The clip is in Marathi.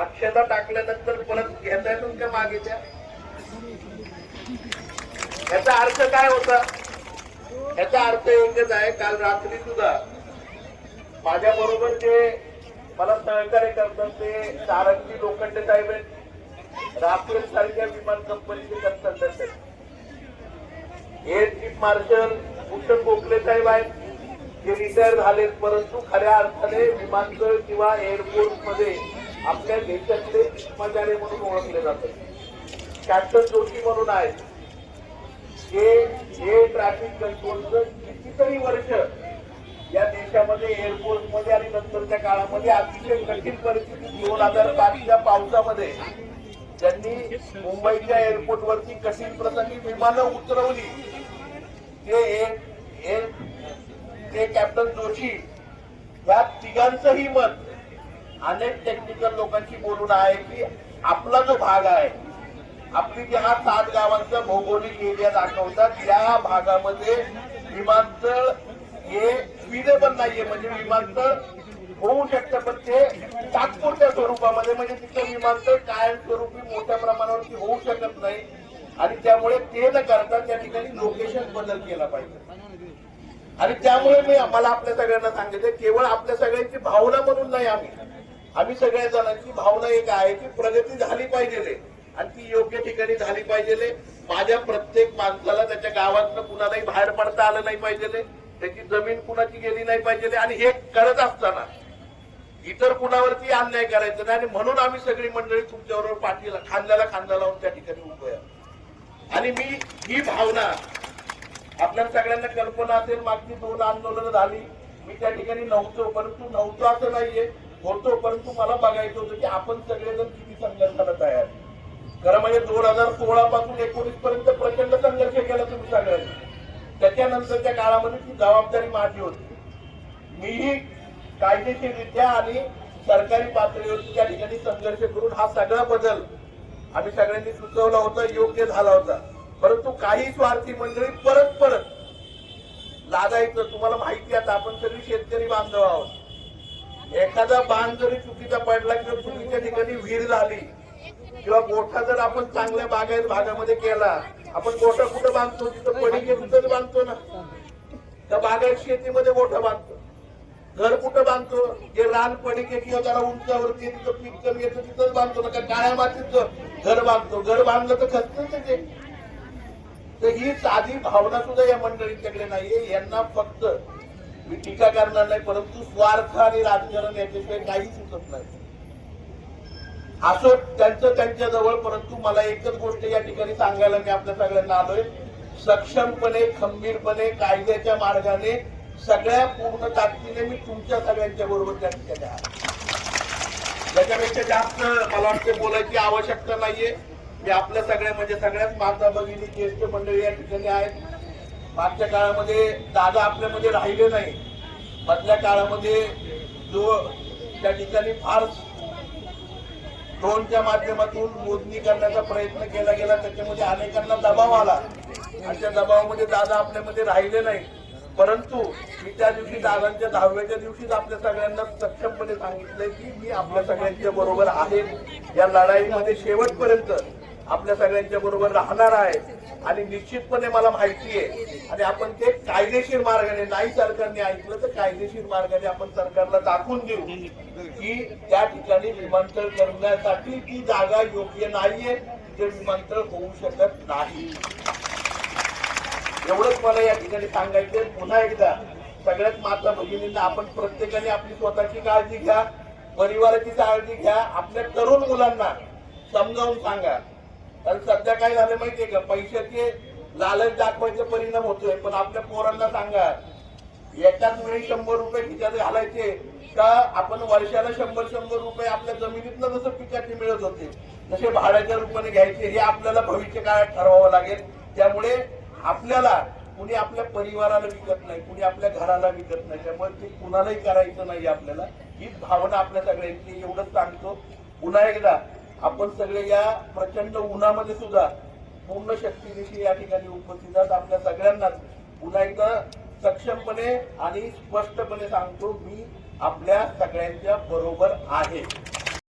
अक्षता टाकल्यानंतर परत घेता येतात का मागेच्या? याचा अर्थ काय होता? याचा अर्थ एकच आहे काल रात्री सुद्धा माझ्या बरोबर जे मला सहकार्य करतात ते सारंगी लोखंडे साहेब आहेत. राफेल सारख्या विमान कंपनीचे कन्सल्टंट आहेत. Air chief marshal Bhushan Gokhale साहेब आहेत. जे रिटायर झालेत परंतु खऱ्या अर्थाने विमानतळ किंवा एअरपोर्टमध्ये आपल्या देशातले कर्मचारी म्हणून ओळखले जातात. कॅप्टन जोशी म्हणून आहेत. हे हे ट्रॅफिक कंट्रोलचं कितीतरी वर्ष या देशामध्ये एअरपोर्टमध्ये आणि नंतरच्या काळामध्ये अतिशय कठीण परिस्थिती दोन हजार बाकीच्या पावसामध्ये त्यांनी मुंबईच्या एअरपोर्ट वरती कठीण प्रसंगी विमानं उतरवली ते एक एक- ते कॅप्टन जोशी या तिघांचंही मत अनेक टेक्निकल लोकांशी बोलून आहे की आपला जो भाग आहे आपली जी हा सात गावांचा भौगोलिक एरिया दाखवतात त्या भागामध्ये विमानतळ हे सुविधेबल नाहीये. म्हणजे विमानतळ होऊ शकतं पण ते तात्पुरत्या स्वरूपामध्ये म्हणजे तिथं विमानतळ कायमस्वरूपी मोठ्या प्रमाणावरती होऊ शकत नाही. आणि त्यामुळे ते न करता त्या ठिकाणी लोकेशन बदल केला पाहिजे. आणि त्यामुळे मी आम्हाला आपल्या सगळ्यांना सांगितलं केवळ आपल्या सगळ्यांची भावना म्हणून नाही आम्ही. आम्ही सगळ्या जणांची भावना एक आहे की प्रगती झाली पाहिजे आणि ती योग्य ठिकाणी झाली पाहिजे माझ्या प्रत्येक माणसाला त्याच्या गावातनं कुणालाही बाहेर पडता आलं नाही पाहिजे त्याची जमीन कुणाची गेली नाही पाहिजे आणि हे करत असताना इतर कुणावरती अन्याय करायचं नाही. आणि म्हणून आम्ही सगळी मंडळी तुमच्याबरोबर पाठीला खांद्याला खांदा लावून त्या ठिकाणी उभे आणि मी ही भावना आपल्या सगळ्यांना कल्पना असेल मागची दोन आंदोलनं झाली. मी त्या ठिकाणी नव्हतो परंतु नव्हतो असं नाहीये. होतो परंतु मला बघायचं होतं की आपण सगळेजण किती संघर्षाला तयार खरं म्हणजे दोन हजार सोळा पासून एकोणीस पर्यंत प्रचंड संघर्ष केला तुम्ही सगळ्यांनी. त्याच्यानंतरच्या काळामध्ये ती जबाबदारी माझी होती. मीही कायदेशीररित्या आणि सरकारी पातळीवरती त्या ठिकाणी संघर्ष करून हा सगळा बदल आम्ही सगळ्यांनी सुचवला होता योग्य झाला होता. परंतु काही स्वार्थी मंडळी परत परत लादायचं तुम्हाला माहिती आता आपण सगळी शेतकरी बांधव आहोत. एखादा बांध जरी चुकीचा पडला किंवा चुकीच्या ठिकाणी विहीर झाली किंवा गोठा जर आपण चांगल्या बागायत भागामध्ये केला आपण गोठा कुठं बांधतो? तिथं पडी घेऊन तरी बांधतो ना. त्या बागायत शेतीमध्ये गोठा बांधतो. घर कुठं बांधतो? जे रान पडिके किंवा त्याला उंचावरती तिथं पीक कमी तिथंच बांधतो. ना काळ्या मातीत घर बांधतो. घर बांधलं तर खचतच ते तर ही साधी भावना सुद्धा या मंडळींच्याकडे नाहीये. यांना फक्त मी टीका करणार नाही परंतु स्वार्थ आणि राजकारण याच्याशिवाय काही सुचत नाही. असो त्यांचं त्यांच्या जवळ परंतु मला एकच गोष्ट या ठिकाणी सांगायला मी आपल्या सगळ्यांना आलोय. सक्षमपणे खंबीरपणे कायद्याच्या मार्गाने सगळ्या पूर्ण ताकदीने मी तुमच्या सगळ्यांच्या बरोबर त्या ठिकाणी आहे त्याच्यापेक्षा जास्त मला वाटतं बोलायची आवश्यकता नाहीये. मी आपल्या सगळ्या म्हणजे सगळ्याच माता भगिनी ज्येष्ठ मंडळी या ठिकाणी आहेत. मागच्या काळामध्ये दादा आपल्यामध्ये राहिले नाही. मधल्या काळामध्ये जो त्या ठिकाणी फार ड्रोनच्या माध्यमातून मोजणी करण्याचा प्रयत्न केला गेला त्याच्यामध्ये अनेकांना दबाव आला. आणि त्या दबावामध्ये दादा आपल्यामध्ये राहिले नाही. परंतु मी त्या दिवशी दादांच्या दहाव्याच्या दिवशीच आपल्या सगळ्यांना सक्षमपणे सांगितलंय की मी आपल्या सगळ्यांच्या बरोबर आहे. या लढाईमध्ये शेवटपर्यंत आपल्या सगळ्यांच्या बरोबर राहणार आहे. आणि निश्चितपणे मला माहिती आहे. आणि आपण ते कायदेशीर मार्गाने नाही सरकारने ऐकलं तर कायदेशीर मार्गाने आपण सरकारला दाखवून देऊ. की त्या ठिकाणी विमानतळ करण्यासाठी ती जागा योग्य नाहीये ते विमानतळ होऊ शकत नाही. एवढंच मला या ठिकाणी सांगायचंय. पुन्हा एकदा सगळ्यात माता भगिनींना आपण प्रत्येकाने आपली स्वतःची काळजी घ्या परिवाराची काळजी घ्या. आपल्या तरुण मुलांना समजावून सांगा. कारण सध्या काय झालं माहितीये का? पैशाचे लालच दाखवायचे परिणाम होतोय. पण आपल्या पोरांना सांगा एकाच वेळी शंभर रुपये खिशात घालायचे का आपण वर्षाला शंभर शंभर रुपये आपल्या जमिनीतनं जसं पिकाचे मिळत होते तसे भाड्याच्या रूपाने घ्यायचे. हे आपल्याला भविष्य काळात ठरवावं लागेल. त्यामुळे आपल्याला कुणी आपल्या परिवाराला विकत नाही कुणी आपल्या घराला विकत नाही. त्यामुळे ते कुणालाही करायचं नाही आपल्याला. हीच भावना आपल्या सगळ्यांची. एवढंच सांगतो. पुन्हा एकदा आपण सगळे या प्रचंड उन्हामध्ये सुद्धा पूर्ण शक्तीनिशी या ठिकाणी उपस्थित आहात. आपल्या सगळ्यांनाच पुन्हा एकदा सक्षमपणे आणि स्पष्टपणे सांगतो मी आपल्या सगळ्यांच्या बरोबर आहे.